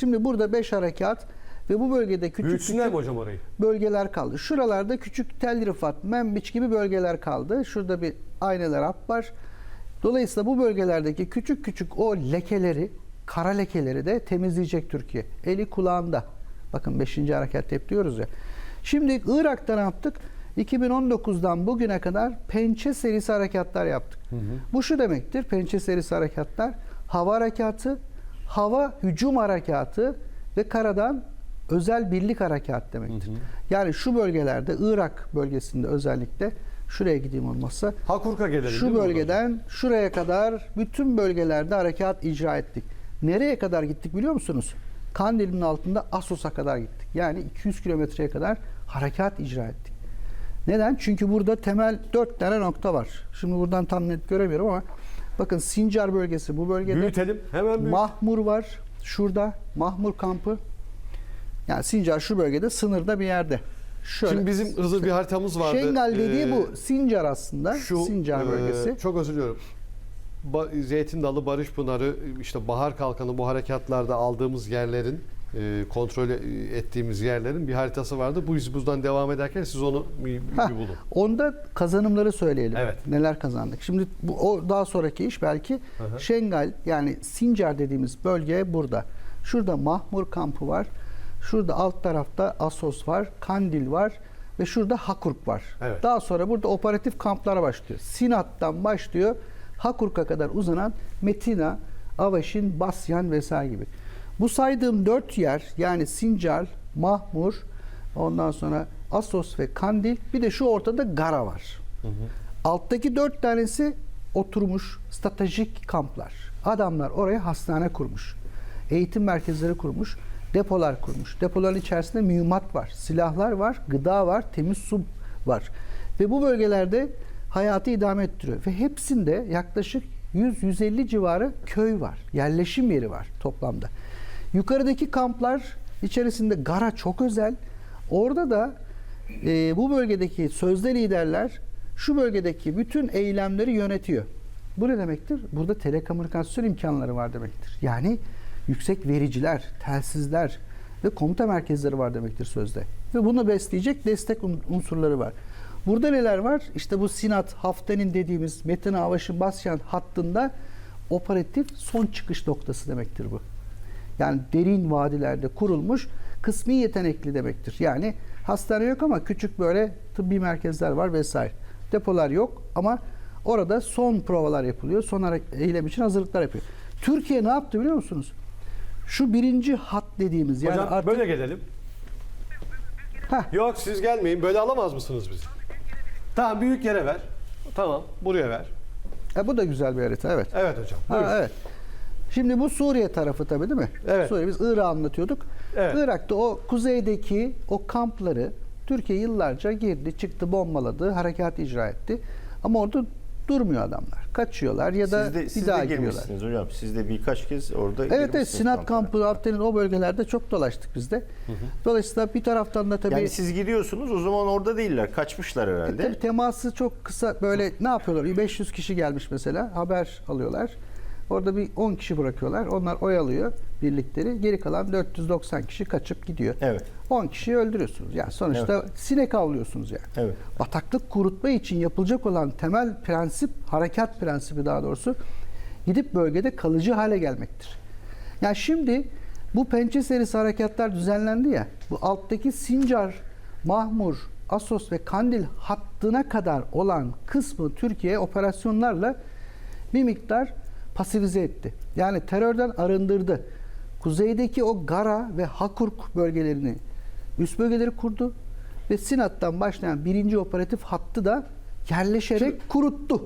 Şimdi burada 5 harekat ve bu bölgede küçük Büyütsünler küçük mi hocam orayı? bölgeler kaldı. Şuralarda küçük Tel Rifat, Membiç gibi bölgeler kaldı. Şurada bir ayneler hap var. Dolayısıyla bu bölgelerdeki küçük küçük o lekeleri, kara lekeleri de temizleyecek Türkiye. Eli kulağında. Bakın 5. harekat hep diyoruz ya. Şimdi Irak'ta ne yaptık? 2019'dan bugüne kadar pençe serisi harekatlar yaptık. Bu şu demektir. Pençe serisi harekatlar hava harekatı, hava hücum harekatı ve karadan özel birlik harekat demektir. Yani şu bölgelerde Irak bölgesinde özellikle şuraya gideyim olmazsa Hakurk'a gelelim. şu bölgeden şuraya kadar bütün bölgelerde harekat icra ettik. Nereye kadar gittik biliyor musunuz? Kandil'in altında Assos'a kadar gittik. Yani 200 kilometreye kadar harekat icra ettik. Neden? Çünkü burada temel dört tane nokta var. Şimdi buradan tam net göremiyorum ama bakın Sincar bölgesi bu bölgede. Büyütelim. Hemen büyüt. Mahmur var. Şurada Mahmur kampı. Yani Sincar şu bölgede sınırda bir yerde. Şöyle. Şimdi bizim hızlı bir haritamız vardı. Şengal dediği Ee, bu. Sincar aslında. Şu Sincar e, bölgesi. çok özür diliyorum. Ba- Zeytin Dalı, Barış Pınarı, işte Bahar Kalkanı bu harekatlarda aldığımız yerlerin e, kontrol ettiğimiz yerlerin bir haritası vardı. Bu iz buzdan devam ederken siz onu bir, bir bulun. onda kazanımları söyleyelim. Evet. Neler kazandık. Şimdi bu, o daha sonraki iş belki Hı hı. Şengal yani Sincar dediğimiz bölge burada. Şurada Mahmur kampı var. Şurada alt tarafta Asos var, Kandil var ve şurada Hakurk var. Evet. Daha sonra burada operatif kamplara başlıyor. Sinat'tan başlıyor Hakurk'a kadar uzanan Metina, Avaşin, Basyan vesaire gibi. Bu saydığım dört yer yani Sincar, Mahmur, ondan sonra Asos ve Kandil bir de şu ortada Gara var. Alttaki dört tanesi oturmuş stratejik kamplar. Adamlar oraya hastane kurmuş. Eğitim merkezleri kurmuş. Depolar kurmuş. Depoların içerisinde mühimmat var. Silahlar var. Gıda var. Temiz su var. Ve bu bölgelerde hayatı idame ettiriyor. Ve hepsinde yaklaşık 100-150 civarı köy var. Yerleşim yeri var toplamda. Yukarıdaki kamplar içerisinde Gara çok özel. Orada da e, bu bölgedeki sözde liderler şu bölgedeki bütün eylemleri yönetiyor. Bu ne demektir? Burada telekomünikasyon imkanları var demektir. Yani yüksek vericiler, telsizler ve komuta merkezleri var demektir sözde. Ve bunu besleyecek destek un- unsurları var. Burada neler var? İşte bu Sinat, Haften'in dediğimiz Metin Avaş'ın Basyan hattında operatif son çıkış noktası demektir bu. Yani derin vadilerde kurulmuş kısmi yetenekli demektir. Yani hastane yok ama küçük böyle tıbbi merkezler var vesaire. Depolar yok ama orada son provalar yapılıyor. Son eylem için hazırlıklar yapıyor. Türkiye ne yaptı biliyor musunuz? Şu birinci hat dediğimiz yani Hocam artık böyle gelelim. Heh. Yok siz gelmeyin. Böyle alamaz mısınız bizi? Tamam büyük yere ver. Tamam buraya ver. E, bu da güzel bir harita evet. Evet hocam. Ha, evet. Şimdi bu Suriye tarafı tabii değil mi? Evet. Suriye biz Irak'ı anlatıyorduk. Evet. Irak'ta o kuzeydeki o kampları Türkiye yıllarca girdi, çıktı, bombaladı, harekat icra etti. Ama orada durmuyor adamlar. Kaçıyorlar ya da siz de, bir siz daha de giriyorlar. girmişsiniz hocam. Siz de birkaç kez orada Evet evet Sinat kampı, Aften'in o bölgelerde çok dolaştık biz de. Dolayısıyla bir taraftan da tabii Yani siz gidiyorsunuz o zaman orada değiller. Kaçmışlar herhalde. Tabii teması çok kısa böyle ne yapıyorlar? 500 kişi gelmiş mesela haber alıyorlar. Orada bir 10 kişi bırakıyorlar. Onlar oyalıyor birlikleri. Geri kalan 490 kişi kaçıp gidiyor. Evet. 10 kişiyi öldürüyorsunuz. Yani sonuçta sinek avlıyorsunuz yani. Evet. Bataklık kurutma için yapılacak olan temel prensip, harekat prensibi daha doğrusu gidip bölgede kalıcı hale gelmektir. Yani şimdi bu pençe serisi harekatlar düzenlendi ya. Bu alttaki Sincar, Mahmur, Asos ve Kandil hattına kadar olan kısmı Türkiye operasyonlarla bir miktar pasifize etti. Yani terörden arındırdı. Kuzeydeki o Gara ve Hakurk bölgelerini üst bölgeleri kurdu ve Sinat'tan başlayan birinci operatif hattı da yerleşerek kuruttu.